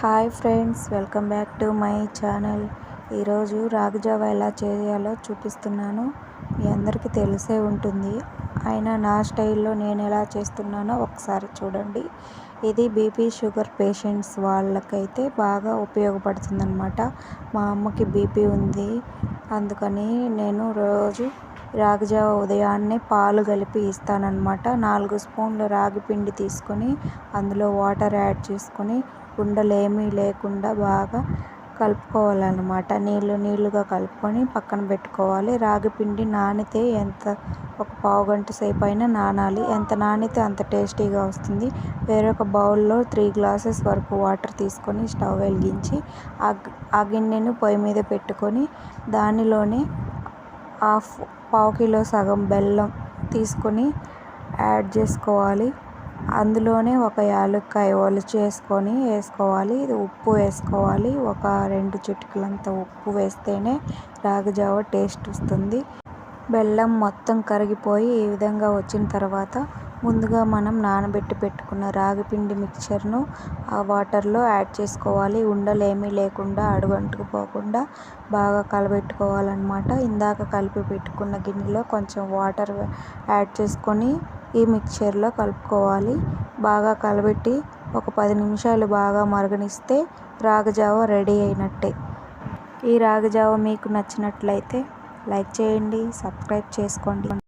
Hi friends welcome back to my channel. ఈరోజు రాగిజావ ఎలా చేయాలో చూపిస్తున్నాను. మీ అందరికీ తెలిసే ఉంటుంది. అయినా నా స్టైల్లో నేను ఎలా చేస్తున్నానో ఒకసారి చూడండి. ఇది బీపీ షుగర్ పేషెంట్స్ వాళ్ళకైతే బాగా ఉపయోగపడుతుందన్నమాట. మా అమ్మకి బీపీ ఉంది. అందుకని నేను రోజు రాగిజావ ఉదయాన్నే పాలు కలిపి ఇస్తానన్నమాట. నాలుగు స్పూన్లు రాగి పిండి తీసుకొని అందులో వాటర్ యాడ్ చేసుకొని ఉండలేమీ లేకుండా బాగా కలుపుకోవాలన్నమాట. నీళ్ళు నీళ్ళుగా కలుపుకొని పక్కన పెట్టుకోవాలి. రాగి పిండి నానితే ఎంత ఒక పావు గంట సేపు అయినా నానాలి. ఎంత నానితే అంత టేస్టీగా వస్తుంది. వేరొక బౌల్లో త్రీ గ్లాసెస్ వరకు వాటర్ తీసుకొని స్టవ్ వెలిగించి ఆ గిన్నెను పొయ్యి మీద పెట్టుకొని దానిలోనే హాఫ్ పావు కిలో సగం బెల్లం తీసుకొని యాడ్ చేసుకోవాలి. అందులోనే ఒక యాలక్కాయ ఒలిచేసుకొని వేసుకోవాలి. ఇది ఉప్పు వేసుకోవాలి. ఒక రెండు చిటికలంత ఉప్పు వేస్తేనే రాగిజావ టేస్ట్ వస్తుంది. బెల్లం మొత్తం కరిగిపోయి ఈ విధంగా వచ్చిన తర్వాత ముందుగా మనం నానబెట్టి పెట్టుకున్న రాగి పిండి మిక్చర్ను ఆ వాటర్లో యాడ్ చేసుకోవాలి. ఉండలు ఏమీ లేకుండా అడుగంటుకుపోకుండా బాగా కలబెట్టుకోవాలన్నమాట. ఇందాక కలిపి పెట్టుకున్న గిన్నెలో కొంచెం వాటర్ యాడ్ చేసుకొని ఈ మిక్చర్లో కలుపుకోవాలి. బాగా కలబెట్టి ఒక పది నిమిషాలు బాగా మరగనిస్తే రాగజావ రెడీ అయినట్టే. ఈ రాగజావ మీకు నచ్చినట్లయితే లైక్ చేయండి సబ్స్క్రైబ్ చేసుకోండి.